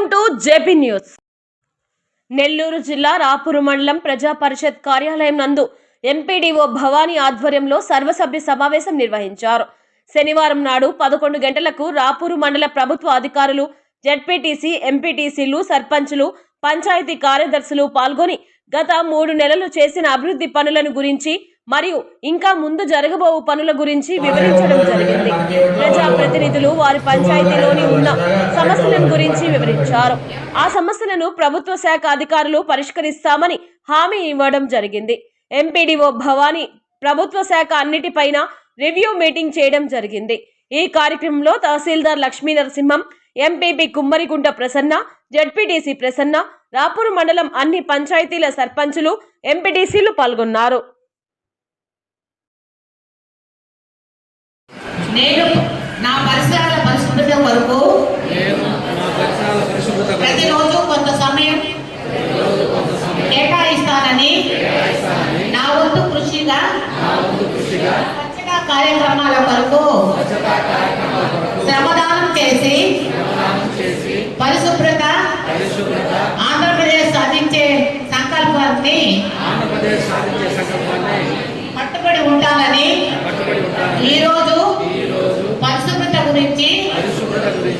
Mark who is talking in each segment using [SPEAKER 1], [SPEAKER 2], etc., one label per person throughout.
[SPEAKER 1] Welcome to JP news. Nellore జిల్లా రాపూరు మండలం ప్రజా పరిషత్ కార్యాలయం నందు ఎంపీడీఓ భవానీ ఆధ్వర్యంలో సర్వసభ్య సమావేశం నిర్వహించారు. శనివారం నాడు పదకొండు గంటలకు రాపూరు మండల ప్రభుత్వ అధికారులు జడ్పీటీసీ ఎంపీటీసీలు సర్పంచులు పంచాయతీ కార్యదర్శులు పాల్గొని గత మూడు నెలలు చేసిన అభివృద్ధి పనులను గురించి మరియు ఇంకా ముందు జరగబోవు పనుల గురించి వివరించడం జరిగింది. ప్రజా ప్రతినిధులు వారి పంచాయతీలోని ఉన్న సమస్యలను గురించి వివరించారు. ఆ సమస్యలను ప్రభుత్వ శాఖ అధికారులు పరిష్కరిస్తామని హామీ ఇవ్వడం జరిగింది. ఎంపీడీఓ భవానీ ప్రభుత్వ శాఖ అన్నిటిపైన రివ్యూ మీటింగ్ చేయడం జరిగింది. ఈ కార్యక్రమంలో తహసీల్దార్ లక్ష్మీ నరసింహం ఎంపీపీ కుమ్మరిగుంట ప్రసన్న జడ్పీటీసీ ప్రసన్న రాపూర్ మండలం అన్ని పంచాయతీల సర్పంచులు ఎంపీటీసీలు పాల్గొన్నారు.
[SPEAKER 2] నేను నా పరిసరాల పరిశుభ్రత కొరకు ప్రతిరోజు కొంత సమయం కేటాయిస్తానని నా వంతు కృషిగా స్వచ్ఛతా కార్యక్రమాల కొరకు
[SPEAKER 3] కొరకు
[SPEAKER 2] శ్రమదానం చేసి పరిశుభ్రత ఆంధ్రప్రదేశ్ సాధించే సంకల్పాన్ని
[SPEAKER 3] ఆంధ్రప్రదేశ్ సాధించే సంకల్పాన్ని
[SPEAKER 2] కట్టుబడి ఉంటానని
[SPEAKER 3] కట్టుబడి ఉంటాను
[SPEAKER 2] ఈ రోజు
[SPEAKER 3] ఈ రోజు
[SPEAKER 2] పరిశుభ్రత గురించి
[SPEAKER 3] పరిశుభ్రత గురించి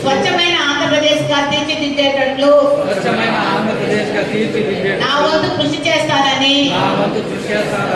[SPEAKER 2] స్వచ్ఛమైన ఆంధ్రప్రదేశ్గా తీర్చిదిద్దేటట్లు
[SPEAKER 3] స్వచ్ఛమైన ఆంధ్రప్రదేశ్గా తీర్చిదిద్దే
[SPEAKER 2] నా వంతు కృషి చేస్తానని
[SPEAKER 3] నా వంతు కృషి
[SPEAKER 2] చేస్తున్నాను